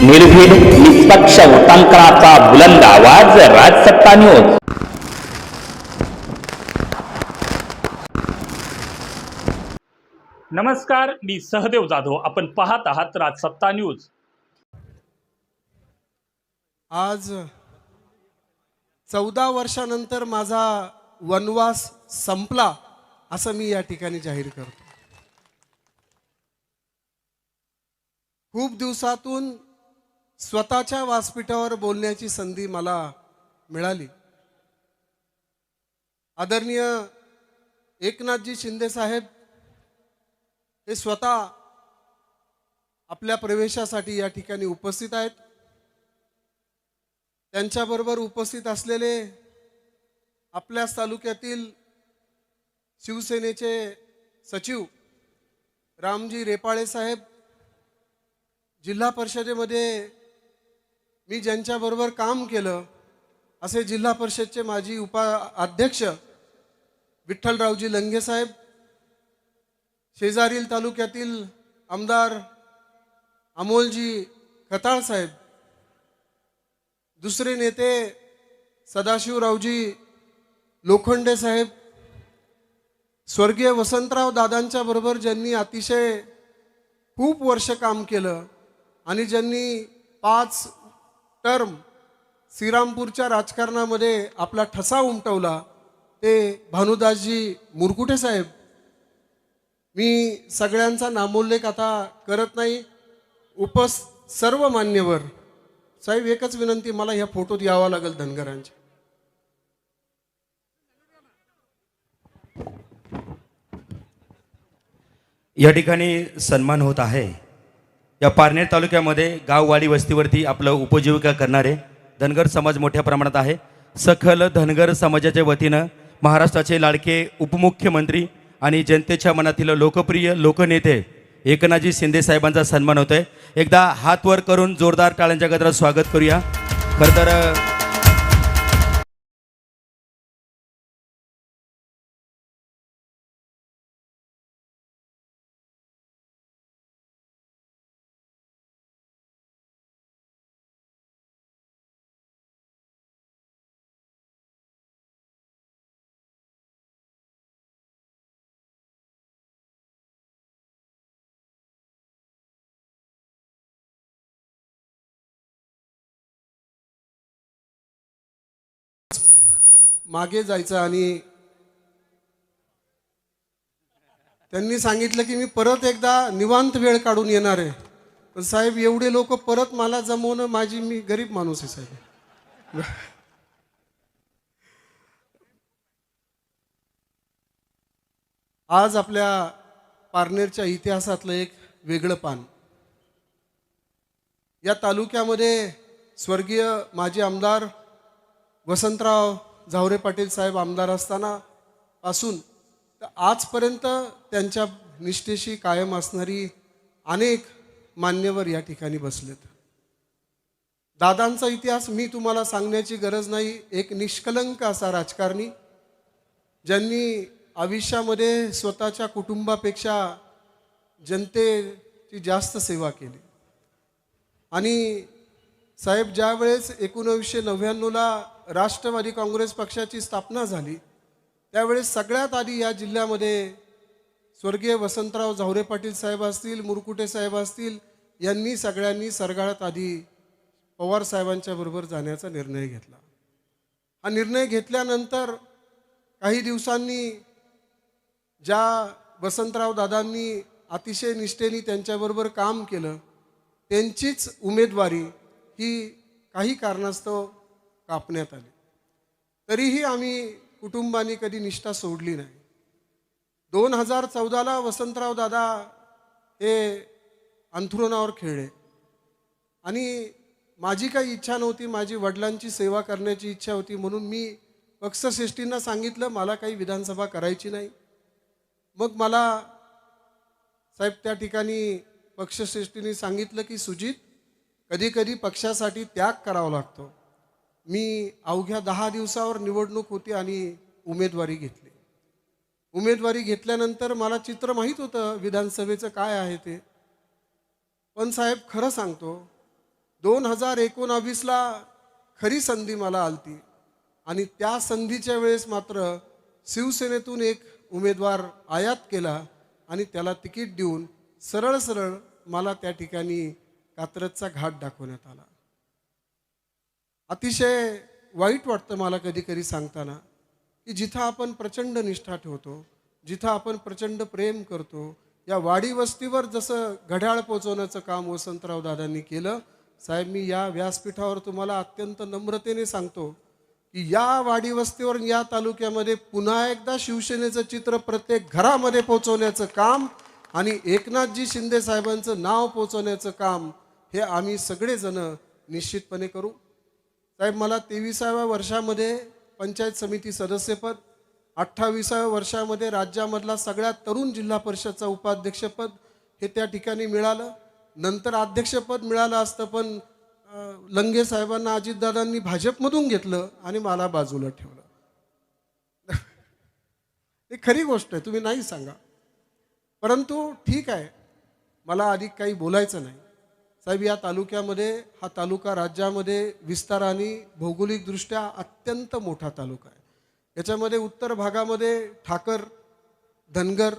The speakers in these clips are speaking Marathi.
निर्भीड निष्पक्ष उटांकनाचा बुलंद आवाज राजसत्ता न्यूज नमस्कार मी सहदेव जाधव. आपण पाहत आहात राजसत्ता न्यूज. आज चौदा वर्षानंतर माझा वनवास संपला असं मी या ठिकाणी जाहीर करतो. खूप दिवसातून स्वतःच्या व्यासपीठावर बोलण्याची संधी मला मिळाली. आदरणीय एकनाथजी शिंदे साहेब हे स्वतः आपल्या प्रवेशासाठी या ठिकाणी उपस्थित आहेत. त्यांच्याबरोबर उपस्थित असलेले आपल्याच तालुक्यातील शिवसेनेचे सचिव रामजी रेपाळे साहेब जिल्हा परिषदेमध्ये मी ज्यांच्याबरोबर काम केलं असे जिल्हा परिषदचे माजी उपा अध्यक्ष विठ्ठलरावजी लंगे साहेब शेजारील तालुक्यातील आमदार अमोलजी खताळ साहेब दुसरे नेते सदाशिवरावजी लोखंडे साहेब स्वर्गीय वसंतराव दादांच्या बरोबर ज्यांनी अतिशय खूप वर्ष काम केलं आणि ज्यांनी पाच टर्म श्रीरामपूरच्या राजकारणामध्ये आपला ठसा उमटवला ते भानुदासजी मुरकुटे साहेब. मी सगळ्यांचा नामोल्लेख आता करत नाही उपस सर्व मान्यवर. साहेब एकच विनंती मला ह्या फोटोत यावा लागेल धनगरांच्या. या ठिकाणी सन्मान होत आहे. या पारनेर तालुक्यामध्ये गाववाडी वस्तीवरती आपलं उपजीविका करणारे धनगर समाज मोठ्या प्रमाणात आहे. सखल धनगर समाजाच्या वतीनं महाराष्ट्राचे लाडके उपमुख्यमंत्री आणि जनतेच्या मनातील लोकप्रिय लोकनेते एकनाथजी शिंदे साहेबांचा सन्मान होतोय. एकदा हात वर करून जोरदार टाळ्यांच्या गजरात स्वागत करूया. खरं तर मागे जायचं आणि त्यांनी सांगितलं की मी परत एकदा निवांत वेळ काढून येणार आहे. पण साहेब एवढे लोक परत मला जमवणं माझी मी गरीब माणूस आहे साहेब. आज आपल्या पारनेरच्या इतिहासातलं एक वेगळं पान. या तालुक्यामध्ये स्वर्गीय माजी आमदार वसंतराव झावरे पाटील साहेब आमदार असताना पासून तर आजपर्यंत त्यांच्या निष्ठेशी कायम असणारी अनेक मान्यवर या ठिकाणी बसलेत. दादांचा इतिहास मी तुम्हाला सांगण्याची गरज नाही. एक निष्कलंक असा राजकारणी ज्यांनी आयुष्यामध्ये स्वतःच्या कुटुंबापेक्षा जनतेची जास्त सेवा केली. आणि साहेब ज्यावेळेस वेळेस नव्याण्णवला राष्ट्रवादी काँग्रेस पक्षाची स्थापना झाली त्यावेळेस सगळ्यात आधी या जिल्ह्यामध्ये स्वर्गीय वसंतराव झावरे पाटील साहेब असतील मुरकुटे साहेब असतील यांनी सगळ्यांनी सरगाळात आधी पवार साहेबांच्या बरोबर जाण्याचा निर्णय घेतला. हा निर्णय घेतल्यानंतर काही दिवसांनी ज्या वसंतराव दादांनी अतिशय निष्ठेने त्यांच्याबरोबर काम केलं त्यांचीच उमेदवारी ही काही कारणास्तव कापण्यात आले. तरीही आम्ही कुटुंबाने कधी निष्ठा सोडली नाही. दोन हजार चौदाला वसंतराव दादा हे अंथरुणावर खेळले. आणि माझी काही इच्छा नव्हती माझी वडिलांची सेवा करण्याची इच्छा होती म्हणून मी पक्षश्रेष्ठींना सांगितलं मला काही विधानसभा करायची नाही. मग मला साहेब त्या ठिकाणी पक्षश्रेष्ठींनी सांगितलं की सुजित कधीकधी पक्षासाठी त्याग करावा लागतो. मी अवघ्या दहा दिवसावर निवडणूक होती आणि उमेदवारी घेतली. उमेदवारी घेतल्यानंतर मला चित्र माहीत होतं विधानसभेचं काय आहे ते. पण साहेब खरं सांगतो दोन हजार एकोणावीसला खरी संधी मला आलती आणि त्या संधीच्या वेळेस मात्र शिवसेनेतून एक उमेदवार आयात केला आणि त्याला तिकीट देऊन सरळ सरळ मला त्या ठिकाणी कात्रजचा घाट दाखवण्यात आला. अतिशय वाईट वाटतं मला कधी कधी सांगताना की जिथं आपण प्रचंड निष्ठा ठेवतो जिथं आपण प्रचंड प्रेम करतो या वाडी वस्तीवर जसं घड्याळ पोचवण्याचं काम वसंतराव दादांनी केलं साहेब मी या व्यासपीठावर तुम्हाला अत्यंत नम्रतेने सांगतो की या वाडी वस्तीवर या तालुक्यामध्ये पुन्हा एकदा शिवसेनेचं चित्र प्रत्येक घरामध्ये पोचवण्याचं काम आणि एकनाथजी शिंदे साहेबांचं नाव पोचवण्याचं काम हे आम्ही सगळेजण निश्चितपणे करू. साहेब मला तेविसाव्या वर्षामध्ये पंचायत समिती सदस्यपद अठ्ठावीसाव्या वर्षामध्ये राज्यामधला सगळ्यात तरुण जिल्हा परिषदचा उपाध्यक्षपद हे त्या ठिकाणी मिळालं. नंतर अध्यक्षपद मिळालं असतं पण लंगे साहेबांना अजितदादांनी भाजपमधून घेतलं आणि मला बाजूला ठेवलं. ही खरी गोष्ट आहे तुम्ही नाही सांगा. परंतु ठीक आहे मला अधिक काही बोलायचं नाही. साहेब या तालुक्यामध्ये हा तालुका राज्यामध्ये विस्ताराने भौगोलिकदृष्ट्या अत्यंत मोठा तालुका आहे. याच्यामध्ये उत्तर भागामध्ये ठाकर धनगर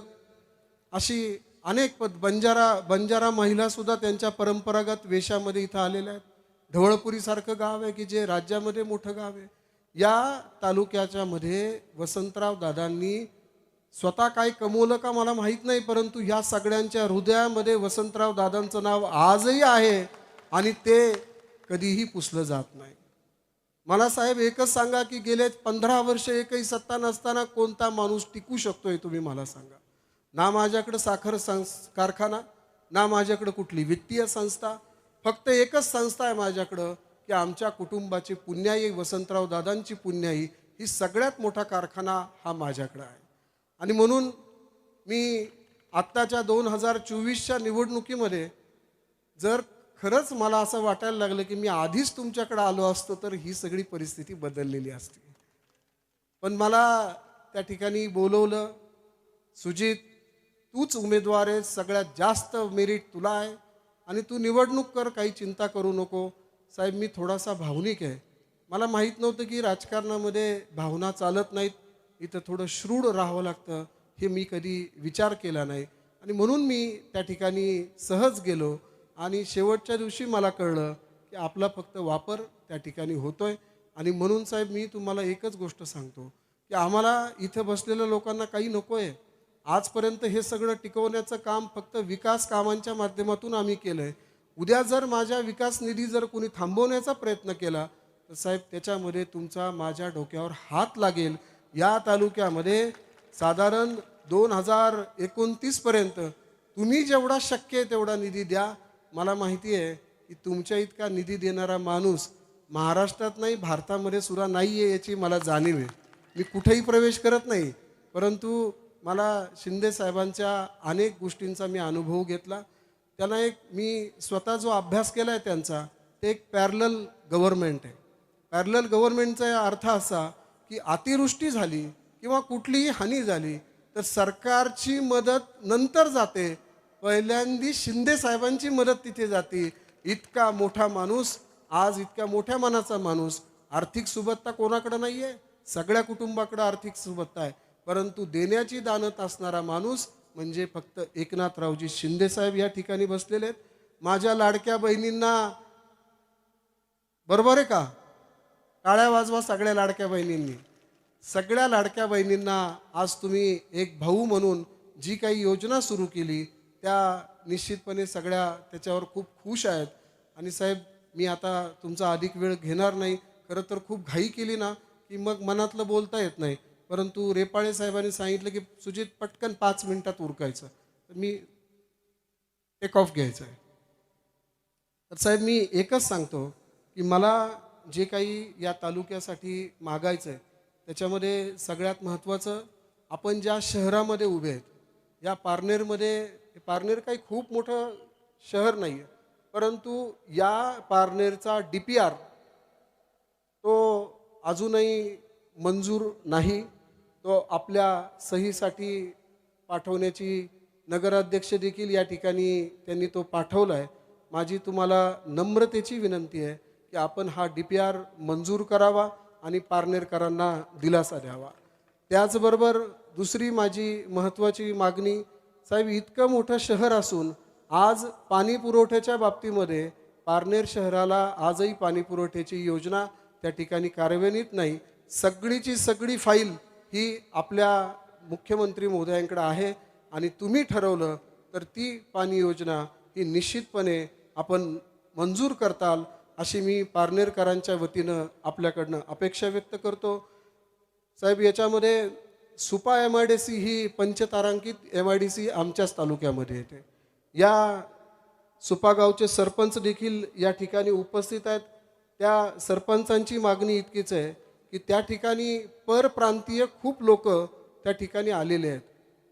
अशी अनेक पद बंजारा बंजारा महिलासुद्धा त्यांच्या परंपरागत वेशामध्ये इथं आलेल्या आहेत. ढवळपुरीसारखं गाव आहे की जे राज्यामध्ये मोठं गाव आहे. या तालुक्याच्यामध्ये वसंतराव दादांनी स्वतः काय कमवलं का मला माहीत नाही परंतु ह्या सगळ्यांच्या हृदयामध्ये वसंतराव दादांचं नाव आजही आहे आणि ते कधीही पुसलं जात नाही. मला साहेब एकच सांगा की गेले पंधरा वर्ष एकही सत्ता नसताना कोणता माणूस टिकू शकतोय तुम्ही मला सांगा. ना माझ्याकडं साखर संस कारखाना ना माझ्याकडं कुठली वित्तीय संस्था फक्त एकच संस्था आहे माझ्याकडं की आमच्या कुटुंबाची पुण्याई वसंतराव दादांची पुण्याई ही सगळ्यात मोठा कारखाना हा माझ्याकडं आहे. आणि म्हणून मी आत्ताच्या दोन हजार चोवीसच्या निवडणुकीमध्ये जर खरंच मला असं वाटायला लागलं की मी आधीच तुमच्याकडे आलो असतो तर ही सगळी परिस्थिती बदललेली असती. पण मला त्या ठिकाणी बोलवलं सुजित तूच उमेदवार आहे सगळ्यात जास्त मेरिट तुला आहे आणि तू निवडणूक कर काही चिंता करू नको. साहेब मी थोडासा भावनिक आहे. मला माहीत नव्हतं की राजकारणामध्ये भावना चालत नाहीत. इथं थोडं श्रूड राहावं लागतं हे मी कधी विचार केला नाही. आणि म्हणून मी त्या ठिकाणी सहज गेलो आणि शेवटच्या दिवशी मला कळलं की आपला फक्त वापर त्या ठिकाणी होतोय. आणि म्हणून साहेब मी तुम्हाला एकच गोष्ट सांगतो की आम्हाला इथं बसलेल्या लोकांना काही नको आहे आजपर्यंत हे सगळं टिकवण्याचं काम फक्त विकास कामांच्या माध्यमातून आम्ही केलं आहे उद्या जर माझ्या विकास निधी जर कोणी थांबवण्याचा प्रयत्न केला तर साहेब त्याच्यामध्ये तुमचा माझ्या डोक्यावर हात लागेल. या तालुक्यामध्ये साधारण दोन हजार एकोणतीसपर्यंत तुम्ही जेवढा शक्य आहे तेवढा निधी द्या. मला माहिती आहे की तुमच्या इतका निधी देणारा माणूस महाराष्ट्रात नाही भारतामध्ये सुद्धा नाही आहे याची मला जाणीव आहे. मी कुठेही प्रवेश करत नाही परंतु मला शिंदे साहेबांच्या अनेक गोष्टींचा मी अनुभव घेतला. त्यांना एक मी स्वतः जो अभ्यास केला आहे त्यांचा ते एक पॅरलल गव्हर्मेंट आहे. पॅरलल गव्हर्मेंटचा अर्थ असा की अतिवृष्टी झाली किंवा कुठलीही हानी झाली तर सरकारची मदत नंतर जाते. पहिल्यांदी शिंदे साहेबांची मदत तिथे जाते. इतका मोठा माणूस आज इतक्या मोठ्या मनाचा माणूस आर्थिक सुबत्ता कोणाकडे नाही आहे सगळ्या कुटुंबाकडं आर्थिक सुबत्ता आहे. परंतु देण्याची दानत असणारा माणूस म्हणजे फक्त एकनाथरावजी शिंदे साहेब या ठिकाणी बसलेले आहेत. माझ्या लाडक्या बहिणींना बरोबर आहे का? टाळ्या वाजवा सगळ्या लाडक्या बहिणींनी. सगळ्या लाडक्या बहिणींना आज तुम्ही एक भाऊ म्हणून जी काही योजना सुरू केली त्या निश्चितपणे सगळ्या त्याच्यावर खूप खुश आहेत. आणि साहेब मी आता तुमचा अधिक वेळ घेणार नाही. खरं तर खूप घाई केली ना की मग मनातलं बोलता येत नाही. परंतु रेपाळे साहेबांनी सांगितलं की सुजित पटकन पाच मिनिटात उरकायचं. तर मी टेक ऑफ घ्यायचं आहे. तर साहेब मी एकच सांगतो की मला जे काही या तालुक्यासाठी मागायचं आहे त्याच्यामध्ये सगळ्यात महत्त्वाचं आपण ज्या शहरामध्ये उभे आहेत या पारनेरमध्ये पारनेर काही खूप मोठं शहर नाही आहे परंतु या पारनेरचा डी पी आर तो अजूनही मंजूर नाही. तो आपल्या सहीसाठी पाठवण्याची नगराध्यक्ष देखील या ठिकाणी त्यांनी तो पाठवला आहे माझी तुम्हाला नम्रतेची विनंती आहे. की आपण हा डी पी आर मंजूर करावा आणि पारनेरकरांना दिलासा द्यावा. त्याचबरोबर दुसरी माझी महत्त्वाची मागणी साहेब इतकं मोठं शहर असून आज पाणी पुरवठ्याच्या बाबतीमध्ये पारनेर शहराला आजही पाणी पुरवठ्याची योजना त्या ठिकाणी कार्यान्वित नाही. सगळीची सगळी फाईल ही आपल्या मुख्यमंत्री महोदयांकडे आहे आणि तुम्ही ठरवलं तर ती पाणी योजना ही निश्चितपणे आपण मंजूर करताल. अशी मी पारनेरकरांच्या वतीनं आपल्याकडनं अपेक्षा व्यक्त करतो. साहेब याच्यामध्ये Supa M I D C ही पंचतारांकित एम आय डी सी आमच्याच तालुक्यामध्ये येते. या सुपा गावचे सरपंच देखील या ठिकाणी उपस्थित आहेत. त्या सरपंचांची मागणी इतकीच आहे की त्या ठिकाणी परप्रांतीय खूप लोक त्या ठिकाणी आलेले आहेत.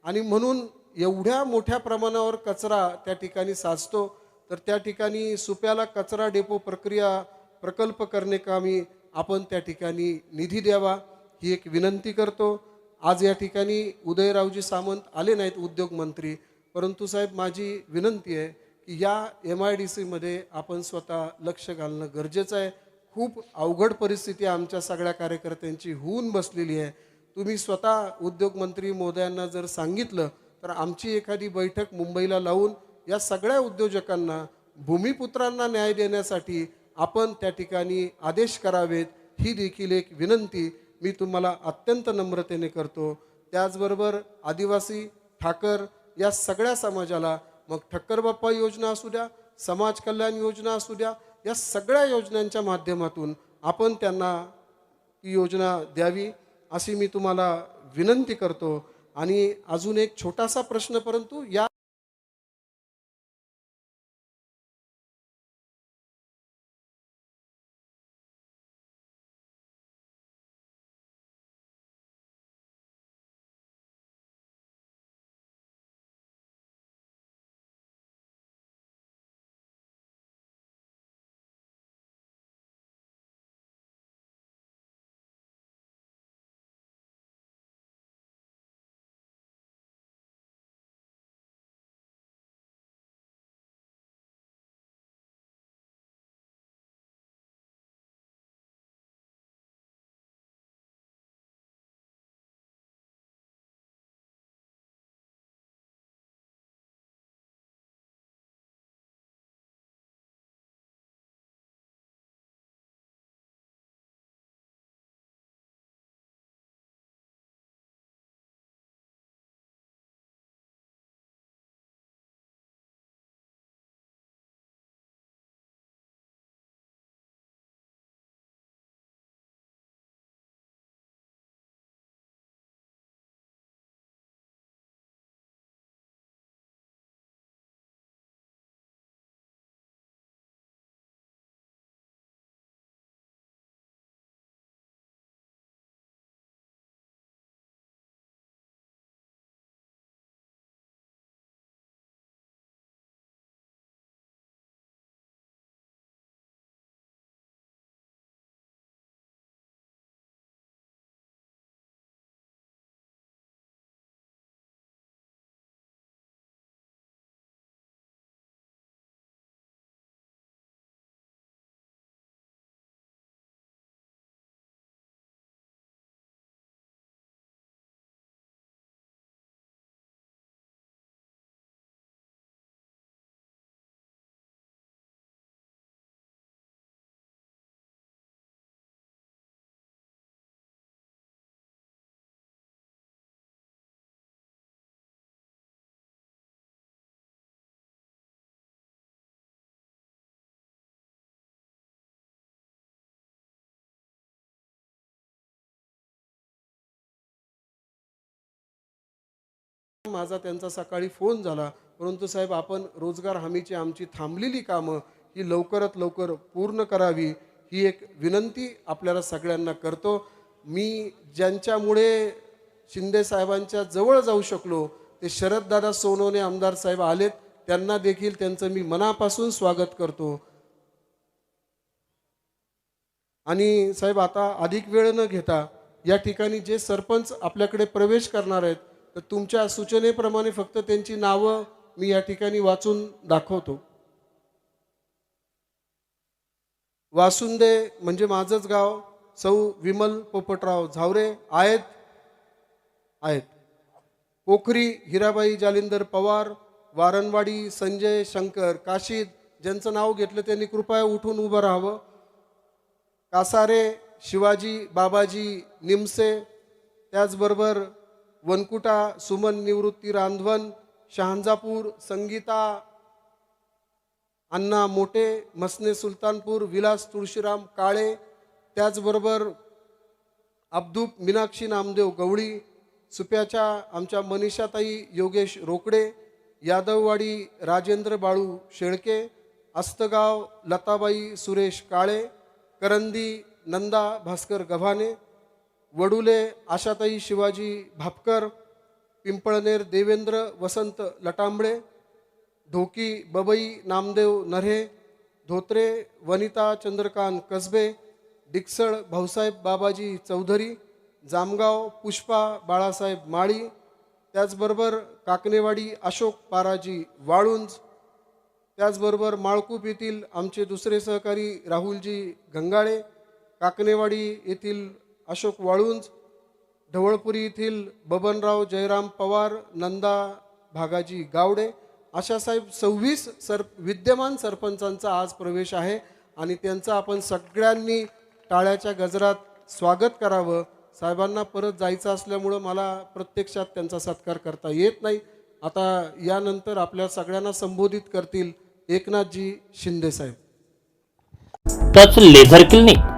आणि म्हणून एवढ्या मोठ्या प्रमाणावर कचरा त्या ठिकाणी साचतो. तर त्या ठिकाणी सुप्याला कचरा डेपो प्रक्रिया प्रकल्प करणे कामी आपण त्या ठिकाणी निधी द्यावा ही एक विनंती करतो. आज या ठिकाणी उदयरावजी सामंत आले नाहीत उद्योगमंत्री परंतु साहेब माझी विनंती आहे की या एम आय डी सीमध्ये आपण स्वतः लक्ष घालणं गरजेचं आहे. खूप अवघड परिस्थिती आमच्या सगळ्या कार्यकर्त्यांची होऊन बसलेली आहे. तुम्ही स्वतः उद्योगमंत्री महोदयांना जर सांगितलं तर आमची एखादी बैठक मुंबईला लावून या सगळ्या उद्योजकांना भूमिपुत्रांना न्याय देण्यासाठी आपण त्या ठिकाणी आदेश करावेत ही देखील एक विनंती मी तुम्हाला अत्यंत नम्रतेने करतो. त्याचबरोबर आदिवासी ठाकर या सगळ्या समाजाला मग ठक्कर बाप्पा योजना असू द्या समाज कल्याण योजना असू द्या या सगळ्या योजनांच्या माध्यमातून आपण त्यांना ती योजना द्यावी अशी मी तुम्हाला विनंती करतो. आणि अजून एक छोटासा प्रश्न परंतु या माझा त्यांचा सकाळी फोन झाला. परंतु साहेब आपण रोजगार हमीची आमची थांबलेली कामं ही लवकरात लवकर पूर्ण करावी ही एक विनंती आपल्याला सगळ्यांना करतो. मी ज्यांच्यामुळे शिंदे साहेबांच्या जवळ जाऊ शकलो ते शरददादा सोनवणे आमदार साहेब आलेत त्यांना देखील त्यांचं मी मनापासून स्वागत करतो. आणि साहेब आता अधिक वेळ न घेता या ठिकाणी जे सरपंच आपल्याकडे प्रवेश करणार आहेत तर तुमच्या सूचनेप्रमाणे फक्त त्यांची नावं मी या ठिकाणी वाचून दाखवतो. वासुंदे म्हणजे माझंच गाव सौ विमल पोपटराव झावरे आहेत आहेत. पोखरी हिराबाई जालिंदर पवार वारणवाडी संजय शंकर काशीद ज्यांचं नाव घेतलं त्यांनी कृपया उठून उभं राहावं. कासारे शिवाजी बाबाजी निमसे त्याचबरोबर वनकुटा सुमन निवृत्ती रांधवन शहांजापूर संगीता अण्णा मोठे मसने सुलतानपूर विलास तुळशीराम काळे त्याचबरोबर अब्दूप मीनाक्षी नामदेव गवळी सुप्याच्या आमच्या मनीषाताई योगेश रोकडे यादववाडी राजेंद्र बाळू शेळके अस्तगाव लताबाई सुरेश काळे करंदी नंदा भास्कर गव्हाणे वडुले आशाताई शिवाजी भापकर पिंपळनेर देवेंद्र वसंत लटांबळे ढोकी बबई नामदेव नरे धोत्रे वनिता चंद्रकांत कसबे डिकसळ भाऊसाहेब बाबाजी चौधरी जामगाव पुष्पा बाळासाहेब माळी त्याचबरोबर काकणेवाडी अशोक पाराजी वाळुंज त्याचबरोबर माळकूप येथील आमचे दुसरे सहकारी राहुलजी गंगाळे काकणेवाडी येथील अशोक वाळुंज ढवळपुरी येथील बबनराव जयराम पवार नंदा भागाजी गावडे अशा साहेब सव्वीस सर विद्यमान सरपंचांचा आज प्रवेश आहे आणि त्यांचा आपण सगळ्यांनी टाळ्याच्या गजरात स्वागत करावं. साहेबांना परत जायचं असल्यामुळं मला प्रत्यक्षात त्यांचा सत्कार करता येत नाही. आता यानंतर आपल्या सगळ्यांना संबोधित करतील एकनाथजी शिंदे साहेब. Touch laser clinic.